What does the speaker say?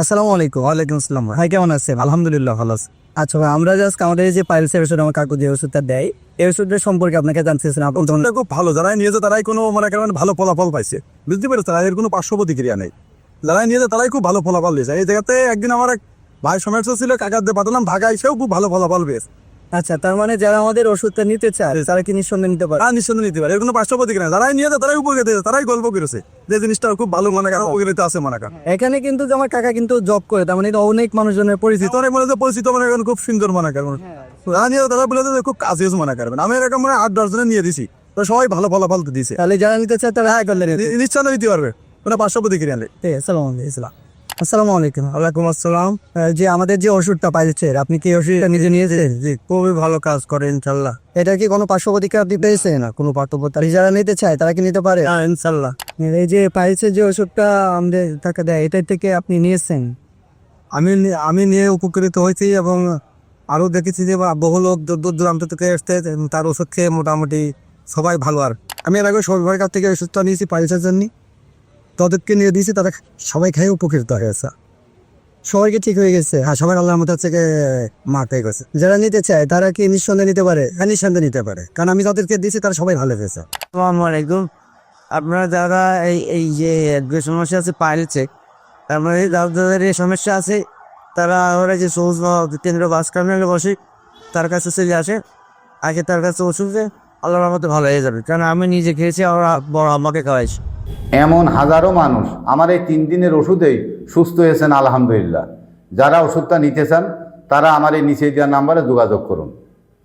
আসসালামু আলাইকুম। ওয়ালাইকুম আসসালাম। হ্যাঁ কেমন আছেন আলহামদুলিল্লাহ ভালো আচ্ছা আমরা জাস্ট আমাদের যে ওষুধ আমার কাকু যে ওষুধটা দেয়, এই ওষুধের সম্পর্কে আপনাকে জানতে খুব ভালো। যারাই নিয়েছে তারাই কোনো মনে কারণে ভালো ফলাফল পাইছে। বুঝতে পেরেছে তারা এর কোনো পার্শ্ব প্রতিক্রিয়া নেই। যারাই নিয়েছে তারাই খুব ভালো ফলাফল দিয়েছে। এই জায়গাতে একদিন আমার এক ভাই সমস্যা ছিল, কাকার দিয়ে পাঠালাম, ঢাকায় এসেও খুব ভালো ফলাফল পেয়েছে। আচ্ছা তার মানে যারা আমাদের ওষুধটা নিতে চায় তারা কি নিঃসন্দেহে নিতে পারে? তারা নিশ্চন্দ নিতে পারে। এর কোনো পার্শ্ব প্রতিক্রিয়া যারাই নিয়েছে তারাই উপকৃত তারাই গল্প করেছে। যে জিনিসটা খুব ভালো মনে করেন উপকৃত আছে মনে এখানে কিন্তু আমার কাকা কিন্তু জব করে তার মানে এটা অনেক মানুষজনের পরিচিত। অনেক মনে পরিচিত মনে করেন খুব সুন্দর মনে করেন। যারা নিয়ে তারা বলে যে খুব কাজ মনে করবেন আমি এরকম মানে আট দশ জনে নিয়ে দিছি। তো সবাই ভালো ফলাফল তো দিছে তাহলে যারা নিতে চায় তারা হ্যাঁ করলে নিতে নিশ্চয় নিতে পারবে। কোনো পার্শ্ব প্রতিক্রিয়া নেই আসসালামু আলাইকুম। ইসলাম আসসালামু আলাইকুম। ওয়ালাইকুম আসসালাম। যে আমাদের যে ওষুধটা পাইছেন আপনি কি ওষুধটা নিজে নিয়েছেন? জি খুবই ভালো কাজ করে ইনশাল্লাহ এটা কি কোনো পার্শ্ব প্রতিক্রিয়া আপনি পেয়েছেন? না কোনো প্রতিক্রিয়া। যারা নিতে চায় তারা কি নিতে পারে? ইনশাল্লাহ এই যে পাইছে যে ওষুধটা আমাদের টাকা দেয় এটা থেকে আপনি নিয়েছেন? আমি আমি নিয়ে উপকৃত হয়েছি এবং আরও দেখেছি যে বহু লোক দূর দূর দূরান্ত থেকে এসছে তার ওষুধ খেয়ে মোটামুটি সবাই ভালো। আর আমি এর আগে সরকারের কাছ থেকে ওষুধটা নিয়েছি পাইলসের জন্য তাদেরকে নিয়ে দিয়েছি তারা সবাই খেয়ে উপকৃত হয়েছে। সবাইকে ঠিক হয়ে গেছে। হ্যাঁ সবাই আল্লাহর মতো থেকে মাঠ হয়ে গেছে। যারা নিতে চায়, তারা কি নিঃসন্দেহে নিতে পারে? হ্যাঁ নিঃসন্দেহে নিতে পারে। কারণ আমি যাদেরকে দিয়েছি, তারা সবাই ভালো হয়েছে। আসসালামু আলাইকুম। আপনারা যারা এই এই যে সমস্যা আছে পাইলছে তার মানে যাদের এই সমস্যা আছে, তারা ওরা যে সবুজ কেন্দ্র বাস টার্মিনালে বসে, তার কাছে চলে আসে। আগে তার কাছে ওষুধ আল্লাহর মতো ভালো হয়ে যাবে। কারণ আমি নিজে খেয়েছি আর বড় আমাকে খাওয়াইছি। এমন হাজারো মানুষ আমার এই তিন দিনের ওষুধেই সুস্থ হয়েছেন, আলহামদুলিল্লাহ। যারা ওষুধটা নিতে চান, তারা আমার এই নিচে দেওয়ার নাম্বারে যোগাযোগ করুন।